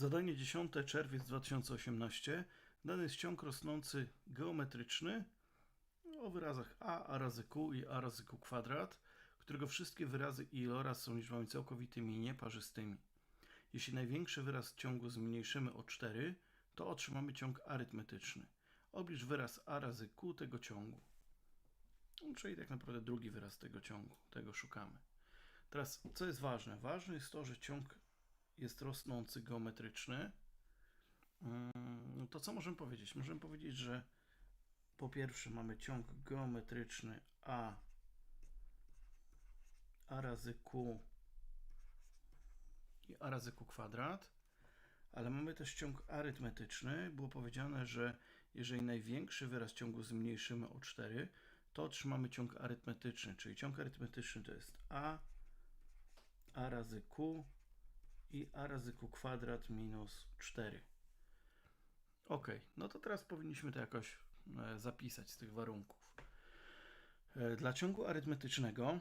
Zadanie 10 czerwiec 2018. Dany jest ciąg rosnący geometryczny o wyrazach a, a razy q i a razy q kwadrat, którego wszystkie wyrazy i iloraz są liczbami całkowitymi i nieparzystymi. Jeśli największy wyraz ciągu zmniejszymy o 4, to otrzymamy ciąg arytmetyczny. Oblicz wyraz a razy q tego ciągu. No, Czyli tak naprawdę drugi wyraz tego ciągu, tego szukamy. Teraz, co jest ważne? Ważne jest to, że ciąg jest rosnący, geometryczny. Mm, To co możemy powiedzieć? Możemy powiedzieć, że po pierwsze mamy ciąg geometryczny a a razy q i a razy q kwadrat, ale mamy też ciąg arytmetyczny. Było powiedziane, że jeżeli największy wyraz ciągu zmniejszymy o 4, to otrzymamy ciąg arytmetyczny, czyli ciąg arytmetyczny to jest a a razy q i a razy q kwadrat minus 4. Ok, no to teraz powinniśmy to jakoś e, zapisać z tych warunków. E, Dla ciągu arytmetycznego,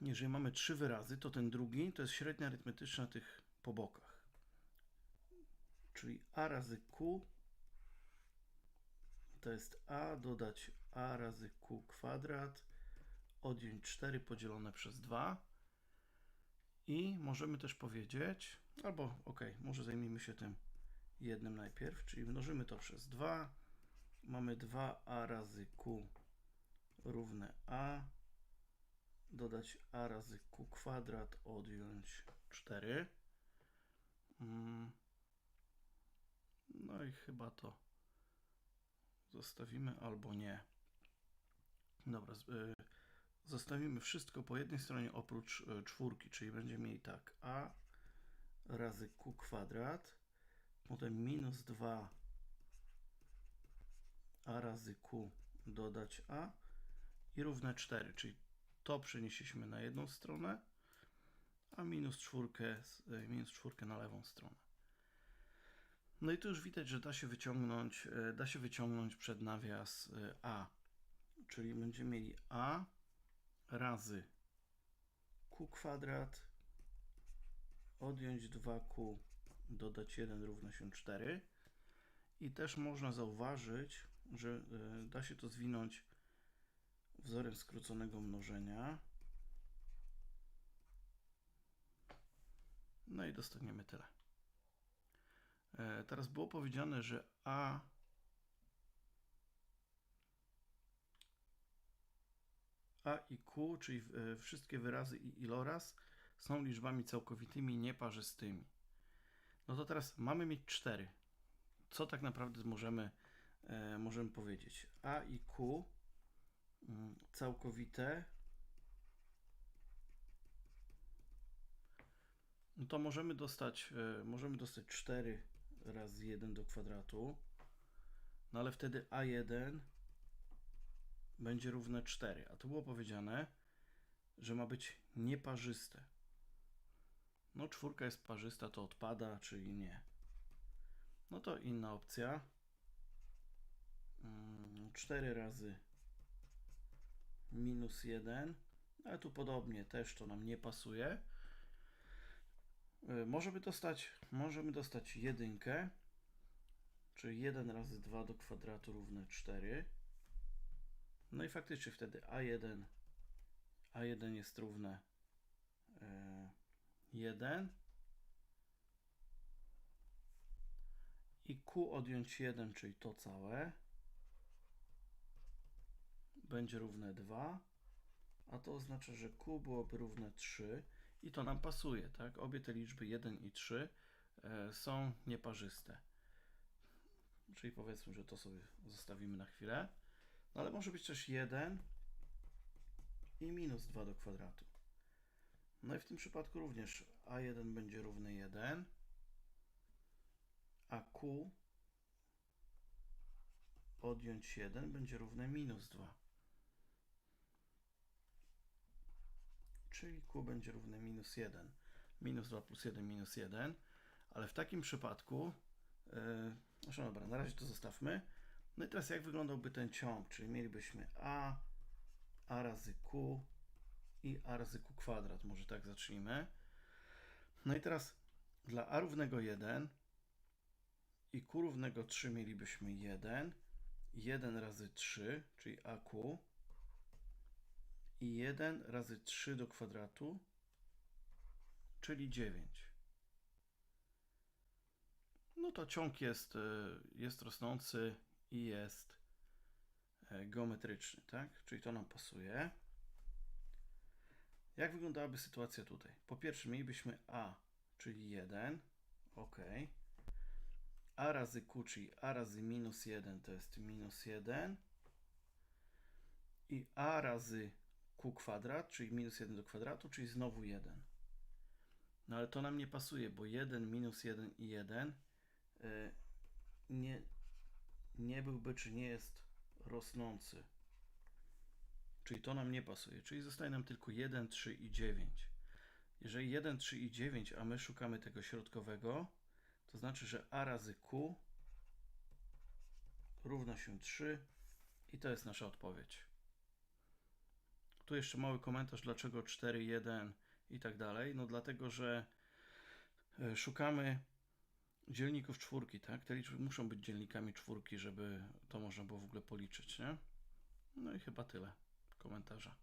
jeżeli mamy trzy wyrazy, to ten drugi to jest średnia arytmetyczna tych po bokach. Czyli a razy q to jest a dodać a razy q kwadrat odjąć 4 podzielone przez 2 i możemy też powiedzieć, albo ok, może zajmijmy się tym jednym najpierw, czyli mnożymy to przez 2. Mamy 2a razy q równe a, dodać a razy q kwadrat, odjąć 4. Mm. No i chyba to zostawimy albo nie. Dobra, y, zostawimy wszystko po jednej stronie oprócz y, czwórki, czyli będziemy mieli tak a razy q kwadrat, potem minus 2 a razy q dodać a i równe 4, czyli to przenieśliśmy na jedną stronę, a minus czwórkę, z- y, minus czwórkę na lewą stronę. No i tu już widać, że da się wyciągnąć, y, da się wyciągnąć przed nawias a, czyli będziemy mieli a razy. Q kwadrat. Odjąć 2q dodać 1 równa się 4 i też można zauważyć, że y, da się to zwinąć wzorem skróconego mnożenia. No i dostaniemy tyle. E, teraz było powiedziane, że a a i q, czyli e, wszystkie wyrazy i iloraz są liczbami całkowitymi nieparzystymi. No to teraz mamy mieć 4. Co tak naprawdę możemy, e, możemy powiedzieć? A i Q mm, całkowite no to możemy dostać, e, możemy dostać 4 razy 1 do kwadratu, no ale wtedy A1 będzie równe 4, a tu było powiedziane, że ma być nieparzyste. No czwórka jest parzysta, to odpada, czyli nie. No to inna opcja. Mm, 4 razy minus 1, ale tu podobnie też to nam nie pasuje. Y, Możemy dostać, możemy dostać jedynkę, czyli 1 razy 2 do kwadratu równe 4. No i faktycznie wtedy A1, A1 jest równe e, 1 i Q odjąć 1, czyli to całe, będzie równe 2, a to oznacza, że Q byłoby równe 3 i to nam pasuje, tak? Obie te liczby 1 i 3 e, są nieparzyste. Czyli powiedzmy, że to sobie zostawimy na chwilę. No ale może być też 1 i minus 2 do kwadratu. No i w tym przypadku również a1 będzie równy 1, a q odjąć 1 będzie równe minus 2. Czyli q będzie równe minus 1. Minus 2 plus 1 minus 1. Ale w takim przypadku, yy, no dobra, na razie to zostawmy. No i teraz jak wyglądałby ten ciąg? Czyli mielibyśmy a, a razy q i a razy q kwadrat. Może tak zacznijmy. No i teraz Dla a równego 1 i q równego 3 mielibyśmy 1, 1 razy 3, czyli aq i 1 razy 3 do kwadratu, czyli 9. No to ciąg jest, e, jest rosnący i jest e, geometryczny, tak? Czyli to nam pasuje. Jak wyglądałaby sytuacja tutaj? Po pierwsze mielibyśmy a, czyli 1, ok. a razy q, czyli a razy minus 1 to jest minus 1 i a razy q kwadrat, czyli minus 1 do kwadratu, czyli znowu 1. No ale to nam nie pasuje, bo 1 minus 1 i 1 y, nie, nie byłby, czy nie jest rosnący. Czyli to nam nie pasuje. Czyli zostaje nam tylko 1, 3 i 9. Jeżeli 1, 3 i 9, a my szukamy tego środkowego, to znaczy, że a razy q równa się 3 i to jest nasza odpowiedź. Tu jeszcze mały komentarz, dlaczego 4, 1 i tak dalej. No dlatego, że e, szukamy dzielników czwórki, tak? Te liczby muszą być dzielnikami czwórki, żeby to można było w ogóle policzyć, nie? No i chyba tyle komentarza.